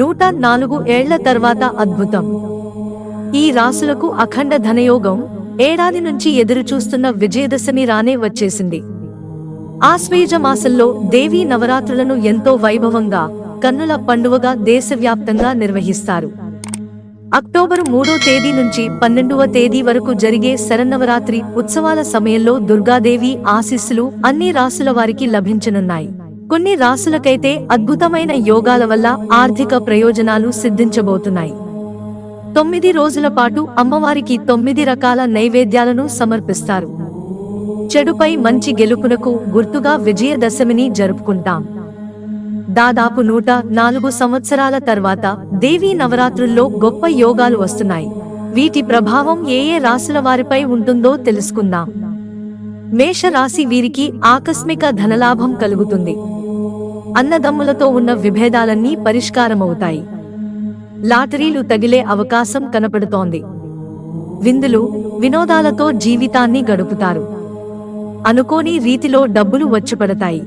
నూట నాలుగు ఏళ్ళ తర్వాత అద్భుతం. ఈ రాసులకు అఖండ ధనయోగం ఏడాది నుంచి ఎదురుచూస్తున్న విజయదశమి రానే వచ్చేసింది. ఆశ్వేజ మాసంలో దేవీ నవరాత్రులను ఎంతో వైభవంగా కన్నుల పండువగా దేశవ్యాప్తంగా నిర్వహిస్తారు. అక్టోబరు మూడో తేదీ నుంచి పన్నెండవ తేదీ వరకు జరిగే శరన్నవరాత్రి ఉత్సవాల సమయంలో దుర్గాదేవి ఆశీస్సులు అన్ని రాసుల వారికి లభించనున్నాయి. కొన్ని రాసులకైతే అద్భుతమైన యోగాల వల్ల ఆర్థిక ప్రయోజనాలు సిద్ధించబోతున్నాయి. తొమ్మిది రోజుల పాటు అమ్మవారికి తొమ్మిది రకాల నైవేద్యాలను సమర్పిస్తారు. చెడుపై మంచి గెలుపునకు గుర్తుగా విజయదశమిని జరుపుకుంటాం. దాదాపు నూట నాలుగు సంవత్సరాల తర్వాత దేవీ నవరాత్రుల్లో గొప్ప యోగాలు వస్తున్నాయి. వీటి ప్రభావం ఏ ఏ రాశుల వారిపై ఉంటుందో తెలుసుకుందాం. మేష రాశి వీరికి ఆకస్మిక ధనలాభం కలుగుతుంది. అన్నదమ్ములతో ఉన్న విభేదాలన్నీ పరిష్కారమవుతాయి. లాటరీలు తగిలే అవకాశం కనపడుతోంది. విందులు వినోదాలతో జీవితాన్ని గడుపుతారు. అనుకోని రీతిలో డబ్బులు వచ్చిపడతాయి.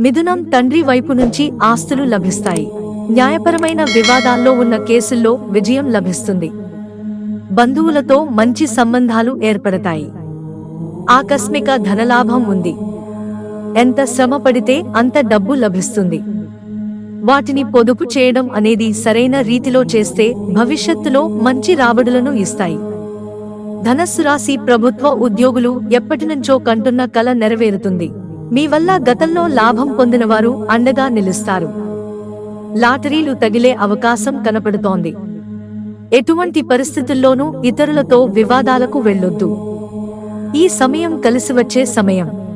మిథునం తండ్రి వైపు నుంచి ఆస్తులు లభిస్తాయి. న్యాయపరమైన వివాదాల్లో ఉన్న కేసుల్లో విజయం లభిస్తుంది. బంధువులతో మంచి సంబంధాలు ఏర్పడతాయి. ఆకస్మిక ధనలాభం ఉంది. ఎంత శ్రమ పడితే అంత డబ్బు లభిస్తుంది. వాటిని పొదుపు చేయడం అనేది సరైన రీతిలో చేస్తే భవిష్యత్తులో మంచి రాబడులను ఇస్తాయి. ధనస్సు రాశి ప్రభుత్వ ఉద్యోగులు ఎప్పటినుంచో కంటున్న కల నెరవేరుతుంది. మీ వల్ల గతంలో లాభం పొందినవారు అండగా నిలుస్తారు. లాటరీలు తగిలే అవకాశం కనపడుతోంది. ఎటువంటి పరిస్థితుల్లోనూ ఇతరులతో వివాదాలకు వెళ్ళొద్దు. ఈ సమయం కలిసి వచ్చే సమయం.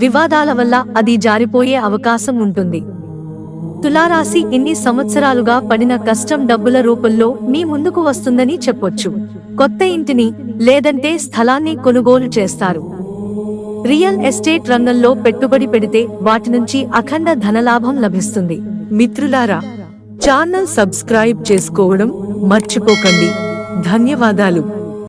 వివాదాల వల్ల అది జారిపోయే అవకాశం ఉంటుంది. తులారాశి ఇన్ని సంవత్సరాలుగా పడిన కష్టం డబ్బుల రూపంలో మీ ముందుకు వస్తుందని చెప్పొచ్చు. కొత్త ఇంటిని లేదంటే స్థలాన్ని కొనుగోలు చేస్తారు. రియల్ ఎస్టేట్ రంగంలో పెట్టుబడి పెడితే వాటి నుంచి అఖండ ధనలాభం లభిస్తుంది. మిత్రులారా ఛానల్ సబ్స్క్రైబ్ చేసుకోవడం మర్చిపోకండి. ధన్యవాదాలు.